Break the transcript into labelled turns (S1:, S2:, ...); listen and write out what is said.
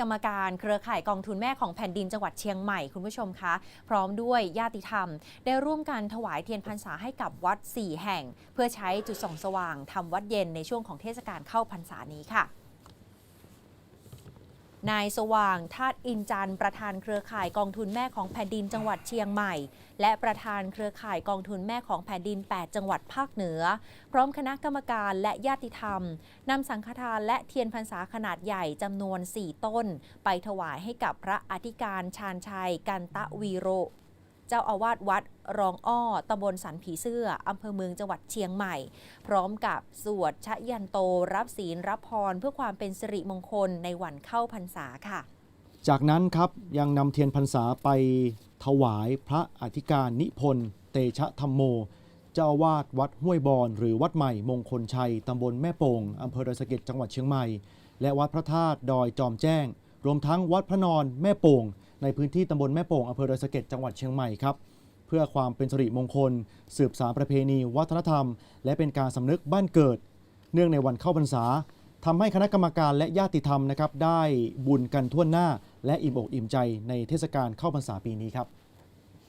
S1: กรรมการเครือข่ายกองทุนแม่ของแผ่นดินจังหวัดเชียงใหม่คุณผู้ชมคะ พร้อมด้วยญาติธรรม ได้ร่วมกันถวายเทียนพรรษาให้กับวัด 4 แห่ง เพื่อใช้จุดส่องสว่างทำวัดเย็นในช่วงของเทศกาลเข้าพรรษานี้ค่ะ นายสว่างทาตอินจันประธานเครือข่ายกองทุนแม่ของแผ่นดินจังหวัดเชียงใหม่ และประธานเครือข่ายกองทุนแม่ของแผ่นดิน 8 จังหวัดภาคเหนือ พร้อมคณะกรรมการและญาติธรรมนำสังฆทานและเทียนพรรษาขนาดใหญ่จำนวน 4 ต้น ไปถวายให้กับพระอธิการชาญชัยกันตะวีโร เจ้าอาวาสวัดรองอ้อตำบลสันผีเสื้ออำเภอเมืองจังหวัดเชียงใหม่ พร้อมกับสวดชะยันโต รับศีลรับพร เพื่อความเป็นสิริมงคลในวันเข้าพรรษาค่ะ
S2: จากนั้นครับยังนำเทียนพรรษาไปถวายพระอธิการนิพนธ์เตชะธรรมโม เจ้าอาวาสวัดห้วยบอนหรือวัดใหม่มงคลชัยตำบลแม่โป่งอำเภอดอยสะเก็ดจังหวัดเชียงใหม่ และวัดพระธาตุดอยจอมแจ้ง รวมทั้งวัดพระนอนแม่โป่ง ในพื้นที่ตำบลแม่โป่งอำเภอดอยสะเก็ดจังหวัดเชียงใหม่ครับเพื่อความเป็นสิริมงคล สืบสารประเพณี วัฒนธรรม และเป็นการสำนึกบ้านเกิด เนื่องในวันเข้าพรรษาทำให้คณะกรรมการและญาติธรรมนะครับได้บุญกันทั่วหน้า และอิ่มอกอิ่มใจในเทศกาลเข้าพรรษาปีนี้ครับ